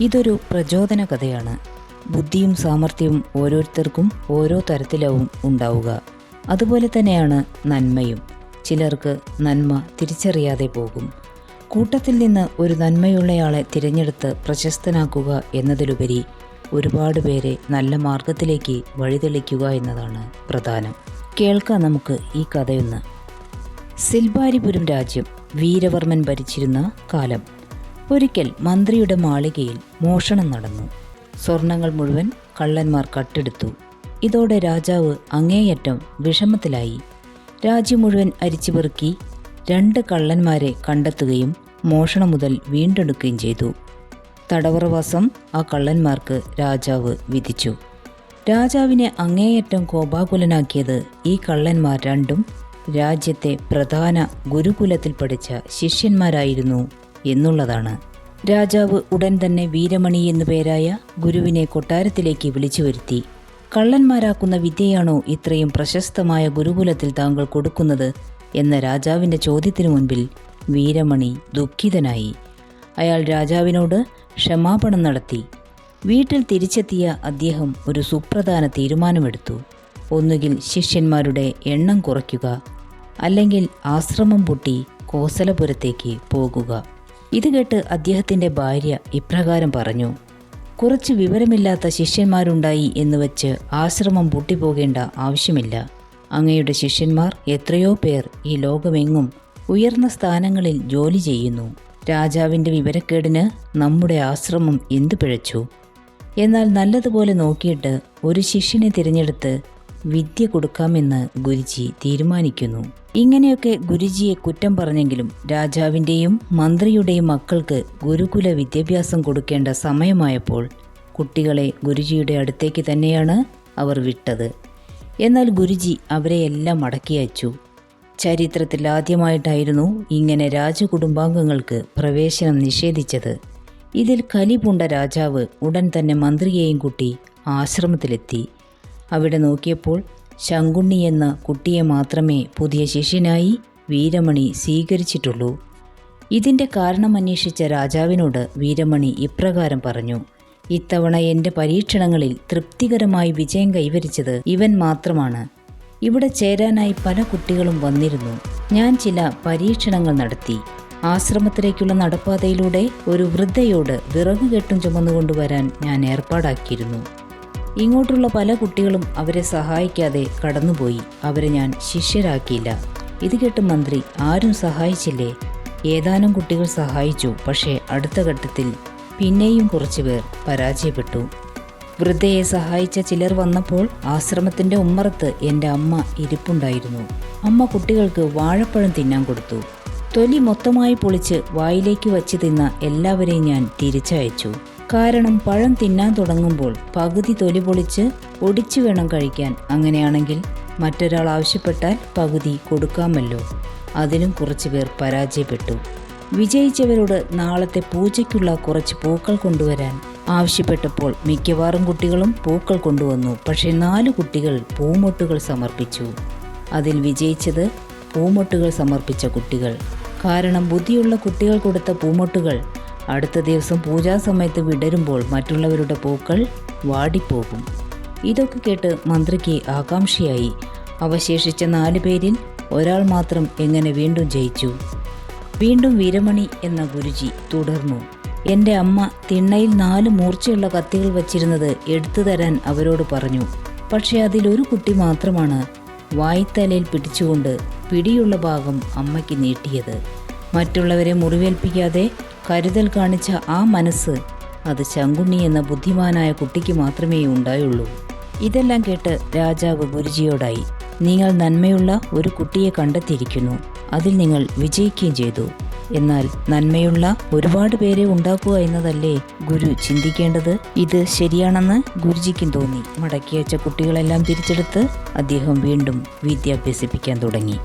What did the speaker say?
ഇതൊരു പ്രചോദന കഥയാണ്. ബുദ്ധിയും സാമർഥ്യവും ഓരോരുത്തർക്കും ഓരോ തരത്തിലാവും ഉണ്ടാവുക. അതുപോലെ തന്നെയാണ് നന്മയും. ചിലർക്ക് നന്മ തിരിച്ചറിയാതെ പോകും. കൂട്ടത്തിൽ നിന്ന് ഒരു നന്മയുള്ളയാളെ തിരഞ്ഞെടുത്ത് പ്രശസ്തനാക്കുക എന്നതിലുപരി ഒരുപാട് പേരെ നല്ല മാർഗത്തിലേക്ക് വഴിതെളിക്കുക എന്നതാണ് പ്രധാനം. കേൾക്കാം നമുക്ക് ഈ കഥയൊന്ന്. സിൽബാരിപുരം രാജ്യം വീരവർമ്മൻ ഭരിച്ചിരുന്ന കാലം. ഒരിക്കൽ മന്ത്രിയുടെ മാളികയിൽ മോഷണം നടന്നു. സ്വർണങ്ങൾ മുഴുവൻ കള്ളന്മാർ കട്ടെടുത്തു. ഇതോടെ രാജാവ് അങ്ങേയറ്റം വിഷമത്തിലായി. രാജ്യം മുഴുവൻ അരിച്ചുപെറുക്കി രണ്ട് കള്ളന്മാരെ കണ്ടെത്തുകയും മോഷണം മുതൽ വീണ്ടെടുക്കുകയും ചെയ്തു. തടവറവാസം ആ കള്ളന്മാർക്ക് രാജാവ് വിധിച്ചു. രാജാവിനെ അങ്ങേയറ്റം കോപാകുലനാക്കിയത് ഈ കള്ളന്മാർ രണ്ടും രാജ്യത്തെ പ്രധാന ഗുരുകുലത്തിൽ പഠിച്ച ശിഷ്യന്മാരായിരുന്നു. എന്നുള്ളതാണ്. രാജാവ് ഉടൻ തന്നെ വീരമണി എന്നു പേരായ ഗുരുവിനെ കൊട്ടാരത്തിലേക്ക് വിളിച്ചു വരുത്തി. കള്ളന്മാരാക്കുന്ന വിദ്യയാണോ ഇത്രയും പ്രശസ്തമായ ഗുരുകുലത്തിൽ താങ്കൾ കൊടുക്കുന്നത് എന്ന രാജാവിന്റെ ചോദ്യത്തിനു മുൻപിൽ വീരമണി ദുഃഖിതനായി. അയാൾ രാജാവിനോട് ക്ഷമാപണം നടത്തി. വീട്ടിൽ തിരിച്ചെത്തിയ അദ്ദേഹം ഒരു സുപ്രധാന തീരുമാനമെടുത്തു. ഒന്നുകിൽ ശിഷ്യന്മാരുടെ എണ്ണം കുറയ്ക്കുക അല്ലെങ്കിൽ ആശ്രമം പൊട്ടി കോസലപുരത്തേക്ക് പോകുക. ഇത് കേട്ട് അദ്ദേഹത്തിന്റെ ഭാര്യ ഇപ്രകാരം പറഞ്ഞു കുറച്ച് വിവരമില്ലാത്ത ശിഷ്യന്മാരുണ്ടായി എന്ന് വെച്ച് ആശ്രമം പൂട്ടിപ്പോകേണ്ട ആവശ്യമില്ല. അങ്ങയുടെ ശിഷ്യന്മാർ എത്രയോ പേർ ഈ ലോകമെങ്ങും ഉയർന്ന സ്ഥാനങ്ങളിൽ ജോലി ചെയ്യുന്നു. രാജാവിന്റെ വിവരക്കേടിന് നമ്മുടെ ആശ്രമം എന്തു പിഴച്ചു? എന്നാൽ നല്ലതുപോലെ നോക്കിയിട്ട് ഒരു ശിഷ്യനെ തിരഞ്ഞെടുത്ത് വിദ്യ കൊടുക്കാമെന്ന് ഗുരുജി തീരുമാനിക്കുന്നു. ഇങ്ങനെയൊക്കെ ഗുരുജിയെ കുറ്റം പറഞ്ഞെങ്കിലും രാജാവിന്റെയും മന്ത്രിയുടെയും മക്കൾക്ക് ഗുരുകുല വിദ്യാഭ്യാസം കൊടുക്കേണ്ട സമയമായപ്പോൾ കുട്ടികളെ ഗുരുജിയുടെ അടുത്തേക്ക് തന്നെയാണ് അവർ വിട്ടത്. എന്നാൽ ഗുരുജി അവരെയെല്ലാം മടക്കി അയച്ചു. ചരിത്രത്തിൽ ആദ്യമായിട്ടായിരുന്നു ഇങ്ങനെ രാജകുടുംബാംഗങ്ങൾക്ക് പ്രവേശനം നിഷേധിച്ചത്. ഇതിൽ കലിപുണ്ട രാജാവ് ഉടൻ തന്നെ മന്ത്രിയെയും കൂട്ടി ആശ്രമത്തിലെത്തി. അവിടെ നോക്കിയപ്പോൾ ശങ്കുണ്ണി എന്ന കുട്ടിയെ മാത്രമേ പുതിയ ശിഷ്യനായി വീരമണി സ്വീകരിച്ചിട്ടുള്ളൂ. ഇതിന്റെ കാരണം അന്വേഷിച്ച രാജാവിനോട് വീരമണി ഇപ്രകാരം പറഞ്ഞു ഇത്തവണ എന്റെ പരീക്ഷണങ്ങളിൽ തൃപ്തികരമായി വിജയം കൈവരിച്ചത് ഇവൻ മാത്രമാണ്. ഇവിടെ ചേരാനായി പല കുട്ടികളും വന്നിരുന്നു. ഞാൻ ചില പരീക്ഷണങ്ങൾ നടത്തി. ആശ്രമത്തിലേക്കുള്ള നടപ്പാതയിലൂടെ ഒരു വൃദ്ധയോട് വിറകുകെട്ടും ചുമന്നുകൊണ്ടുവരാൻ ഞാൻ ഏർപ്പാടാക്കിയിരുന്നു. ഇങ്ങോട്ടുള്ള പല കുട്ടികളും അവരെ സഹായിക്കാതെ കടന്നുപോയി. അവരെ ഞാൻ ശിഷ്യരാക്കിയില്ല. ഇത് കേട്ട് മന്ത്രി ആരും സഹായിച്ചില്ലേ? ഏതാനും കുട്ടികൾ സഹായിച്ചു പക്ഷേ അടുത്ത ഘട്ടത്തിൽ പിന്നെയും കുറച്ചുപേർ പരാജയപ്പെട്ടു. വൃദ്ധയെ സഹായിച്ച ചിലർ വന്നപ്പോൾ ആശ്രമത്തിന്റെ ഉമ്മറത്ത് എന്റെ അമ്മ ഇരിപ്പുണ്ടായിരുന്നു. അമ്മ കുട്ടികൾക്ക് വാഴപ്പഴം തിന്നാൻ കൊടുത്തു. തൊലി മൊത്തമായി പൊളിച്ച് വായിലേക്ക് വച്ച് തിന്ന എല്ലാവരെയും ഞാൻ തിരിച്ചയച്ചു. കാരണം പഴം തിന്നാൻ തുടങ്ങുമ്പോൾ പകുതി തൊലി പൊളിച്ച് ഒടിച്ചു വേണം കഴിക്കാൻ. അങ്ങനെയാണെങ്കിൽ മറ്റൊരാൾ ആവശ്യപ്പെട്ടാൽ പകുതി കൊടുക്കാമല്ലോ. അതിലും കുറച്ചു പേർ പരാജയപ്പെട്ടു. വിജയിച്ചവരോട് നാളത്തെ പൂജയ്ക്കുള്ള കുറച്ച് പൂക്കൾ കൊണ്ടുവരാൻ ആവശ്യപ്പെട്ടപ്പോൾ മിക്കവാറും കുട്ടികളും പൂക്കൾ കൊണ്ടുവന്നു. പക്ഷേ നാല് കുട്ടികൾ പൂമൊട്ടുകൾ സമർപ്പിച്ചു. അതിൽ വിജയിച്ചത് പൂമൊട്ടുകൾ സമർപ്പിച്ച കുട്ടികൾ. കാരണം ബുദ്ധിയുള്ള കുട്ടികൾ കൊടുത്ത പൂമൊട്ടുകൾ അടുത്ത ദിവസം പൂജാസമയത്ത് വിടരുമ്പോൾ മറ്റുള്ളവരുടെ പൂക്കൾ വാടിപ്പോകും. ഇതൊക്കെ കേട്ട് മന്ത്രിക്ക് ആകാംക്ഷയായി. അവശേഷിച്ച നാല് പേരിൽ ഒരാൾ മാത്രം എങ്ങനെ വീണ്ടും ജയിച്ചു? വീണ്ടും വീരമണി എന്ന ഗുരുജി തുടർന്നു. എന്റെ അമ്മ തിണ്ണയിൽ നാല് മൂർച്ചയുള്ള കത്തികൾ വച്ചിരുന്നത് എടുത്തു തരാൻ അവരോട് പറഞ്ഞു. പക്ഷേ അതിലൊരു കുട്ടി മാത്രമാണ് വായ്ത്തലയിൽ പിടിച്ചുകൊണ്ട് പിടിയുള്ള ഭാഗം അമ്മയ്ക്ക് നീട്ടിയത്. മറ്റുള്ളവരെ മുറിവേൽപ്പിക്കാതെ കരുതൽ കാണിച്ച ആ മനസ്സ് അത് ശങ്കുണ്ണി എന്ന ബുദ്ധിമാനായ കുട്ടിക്ക് മാത്രമേ ഉണ്ടായുള്ളൂ. ഇതെല്ലാം കേട്ട് രാജാവ് ഗുരുജിയോടായി നിങ്ങൾ നന്മയുള്ള ഒരു കുട്ടിയെ കണ്ടെത്തിയിരിക്കുന്നു. അതിൽ നിങ്ങൾ വിജയിക്കുകയും ചെയ്തു. എന്നാൽ നന്മയുള്ള ഒരുപാട് പേരെ ഉണ്ടാക്കുക എന്നതല്ലേ ഗുരു ചിന്തിക്കേണ്ടത്? ഇത് ശരിയാണെന്ന് ഗുരുജിക്കും തോന്നി. മടക്കിയച്ച കുട്ടികളെല്ലാം തിരിച്ചെടുത്ത് അദ്ദേഹം വീണ്ടും വിദ്യ അഭ്യസിപ്പിക്കാൻ തുടങ്ങി.